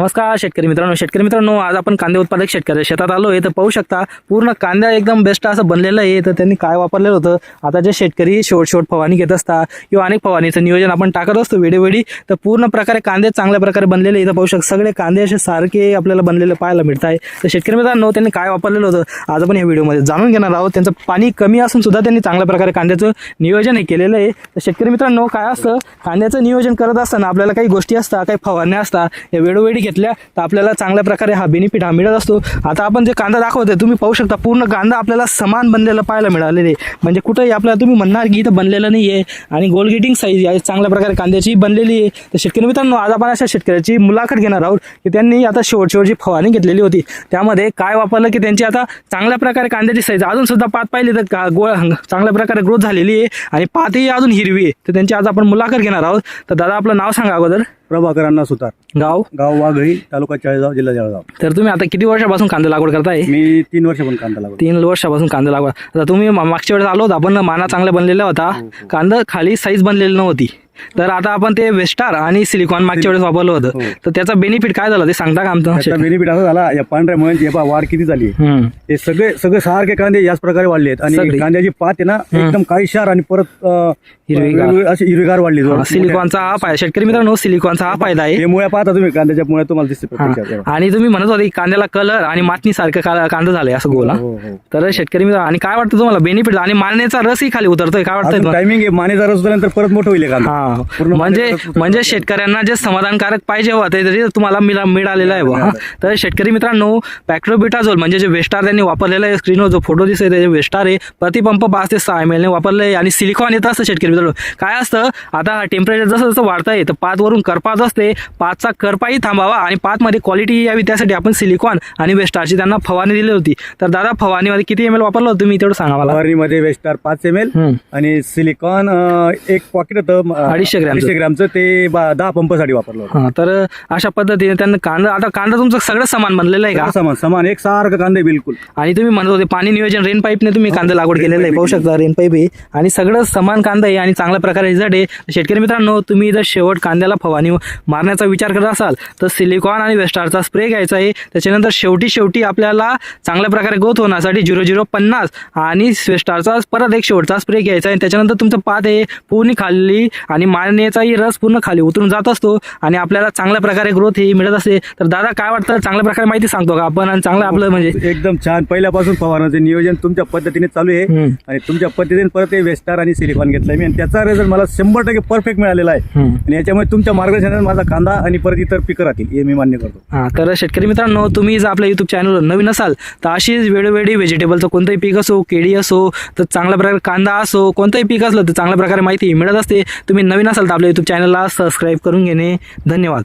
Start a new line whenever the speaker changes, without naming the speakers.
नमस्कार शेतकरी मित्रांनो शेतकरी मित्रांनो आज आपण कांदे उत्पादक शेतकरी शेतात आलो आहे तर पाहू शकता पूर्ण कांदा एकदम बेस्ट असं बनलेलं आहे. तर त्यांनी काय वापरलेलं होतं? आता जे शेतकरी शेवट शेवट फवारणी घेत असता किंवा अनेक फवारणीचं नियोजन आपण टाकत असतो वेळोवेळी तर पूर्ण प्रकारे कांदे चांगल्या प्रकारे बनलेले आहे. इथं पाहू शकता सगळे कांदे असे सारखे आपल्याला बनलेले पाहायला मिळत आहे. तर शेतकरी मित्रांनो त्यांनी काय वापरलेलं होतं? आज आपण या व्हिडिओमध्ये जाणून घेणार आहोत. त्यांचं पाणी कमी असून सुद्धा त्यांनी चांगल्या प्रकारे कांद्याचं नियोजन हे केलेलं आहे. तर शेतकरी मित्रांनो काय असतं? कांद्याचं नियोजन करत असताना आपल्याला काही गोष्टी असतात काही फवारण्या असतात या वेळोवेळी घेतल्या तर आपल्याला चांगल्या प्रकारे हा बेनिफिट हा मिळत असतो. आता आपण जे कांदा दाखवतोय तुम्ही पाहू शकता पूर्ण कांदा आपल्याला समान बनलेला पाहायला मिळालेले आहे. म्हणजे कुठेही आपल्याला तुम्ही म्हणणार की इथं बनलेलं नाही आहे आणि गोल गेटिंग साईज आहे चांगल्या प्रकारे कांद्याची बनलेली आहे. तर शेतकरी मित्रांनो आज आपण अशा शेतकऱ्याची मुलाखत घेणार आहोत की त्यांनी आता शेवट शेवटची फवारणी घेतलेली होती. त्यामध्ये काय वापरलं की त्यांची आता चांगल्या प्रकारे कांद्याची साईज अजून सुद्धा पात पाहिली तर का- गोळ चांगल्या प्रकारे ग्रोथ झालेली आहे आणि पातही अजून हिरवी आहे. तर त्यांची आज आपण मुलाखत घेणार आहोत. तर दादा आपलं नाव सांगा अगोदर.
प्रभाकर अण्णा सुतार.
गाव?
गाव वाघळी तालुका चाळीसगाव जिल्हा जळगाव.
तर तुम्ही आता किती वर्षापासून कांदा लागवड करताय?
मी तीन वर्ष पण कांदा लागलो
तीन वर्षापासून कांदा लागवड. आता तुम्ही मा- मागच्या वेळेस आलो होता आपण माना चांगला बनलेला होता. कांदा खाली साईज बनलेली नव्हती. तर आता आपण ते वेस्टार आणि सिलिकॉन मागच्या वेळेस वापरलं होतं
हो.
तर त्याचा बेनिफिट काय झाला ते सांगता का आमचं
त्याचा बेनिफिट असा झाला या पांढऱ्या पहा वाढ किती झाली
हम्म.
हे सगळे सगळे सारखे कांदे याच प्रकारे वाढले आहेत
सगळे.
आणि कांद्याची पात आहे ना एकदम काळीशार आणि परत अं,
हिरवीगार.
वेगवेगळी अशी हिरवीगार वाढली
हा, सिलिकॉनचा हा फायदा शेतकरी मित्रांनो सिलिकॉनचा हा फायदा आहे
हे मुळे पाहता तुम्ही कांद्याच्या मुळे तुम्हाला दिसते प्रत्यक्षात हे.
आणि तुम्ही म्हणत होते की कांद्याला कलर आणि मातनी सारखं का- कांदा झालाय असं गोला
हो, हो.
तर शेतकरी मित्र आणि काय वाटतं तुम्हाला बेनिफिट आणि मारण्याचा रसही खाली उतरतोय काय वाटतंय
अजून
तुम्हाला?
टायमिंग आहे मानेचा रस नंतर परत मोठं होईल हे कांदा
हा
पूर्ण
म्हणजे
रस
म्हणजे शेतकऱ्यांना जे समाधानकारक पाहिजे होते तरी तुम्हाला मिळा- मिळालेलं आहे बुवा. तर शेतकरी मित्रांनो पॅक्ट्रोबिटाझोल म्हणजे जे वेस्टार त्यांनी वापरलेलं आहे स्क्रीनवर जो फोटो दिसतोय ते वेस्टार आहे प्रतिपंप पाच ते सहा एम एल ने वापरलं आहे आणि सिलिकॉन येतं असतं शेतकरी मित्रांनो. काय असतं? आता टेम्परेचर जसं जसं वाढतंय तर पातवरून करपात असते. पाचचा करपाही थांबावा आणि पातमध्ये क्वालिटी यावी त्यासाठी आपण सिलिकॉन आणि वेस्टारची त्यांना फवारणी दिली होती. तर दादा फवारणीमध्ये किती एम एल वापरलं होतं तुम्ही तेवढं सांगा मला.
फवारणीमध्ये वेस्टार पाच एम एल. आणि सिलिकॉन एक पॉकेट होतं
अडीचशे ग्रॅमचं.
अडीचशे ग्रॅमचं ते बा- दहा पंपासाठी वापरलं होतं.
हा तर अशा पद्धतीने त्यांना कांदा आता कांदा तुमचं सगळं समान बनलेलं आहे का?
समान समान एक सारखं कांदे बिलकुल.
आणि तुम्ही म्हणत होते पाणी नियोजन रेन पाईपने तुम्ही कांदा लागवड केलेलं आहे पाहू शकता रेन पाईप आहे. आणि सगळं समान कांदा आहे आणि चांगल्या प्रकारे रिझल्ट आहे. शेतकरी मित्रांनो तुम्ही जर शेवट कांद्याला फवारणी मारण्याचा विचार करत असाल तर सिलिकॉन आणि वेस्टारचा स्प्रे घ्यायचा आहे. त्याच्यानंतर शेवटी शेवटी आपल्याला चांगल्या प्रकारे ग्रोथ होण्यासाठी झिरो झिरो पन्नास आणि वेस्टारचा परत एक शेवटचा स्प्रे घ्यायचा आहे. त्याच्यानंतर तुमचं पात आहे पूर्ण खाली आणि मारण्याचाही रस पूर्ण खाली उतरून जात असतो आणि आपल्याला चांगल्या प्रकारे ग्रोथ ही मिळत असते तर दादा काय वाटतं? चांगल्या प्रकारे माहिती सांगतो का आपण आणि चांगलं आपलं म्हणजे?
एकदम छान. पहिल्यापासून फवारण्याचे नियोजन तुमच्या पद्धतीने चालू आहे. आणि तुमच्या पद्धतीने परत वेस्टार आणि सिलिकॉन घेतलाय मी. आणि त्याचा रिझल्ट मला शंभर टक्के परफेक्ट मिळालेला आहे. आणि याच्यामुळे तुमच्या मार्गदर्शनात माझा कांदा आणि परत इतर पिकं राहतील हे मी मान्य करतो.
हा तर शेतकरी मित्रांनो तुम्ही जर आपल्या युट्यूब चॅनलवर नवीन असाल तर अशीच वेळोवेळी व्हेजिटेबलचं कोणतंही पीक असो केळी असो तर चांगल्या प्रकारे कांदा असो कोणतंही पीक असलं तर चांगल्या प्रकारे माहिती मिळत असते. तुम्ही नवीन असाल तर आपल्या युट्यूब चॅनलला सबस्क्राईब करून घेणे. धन्यवाद.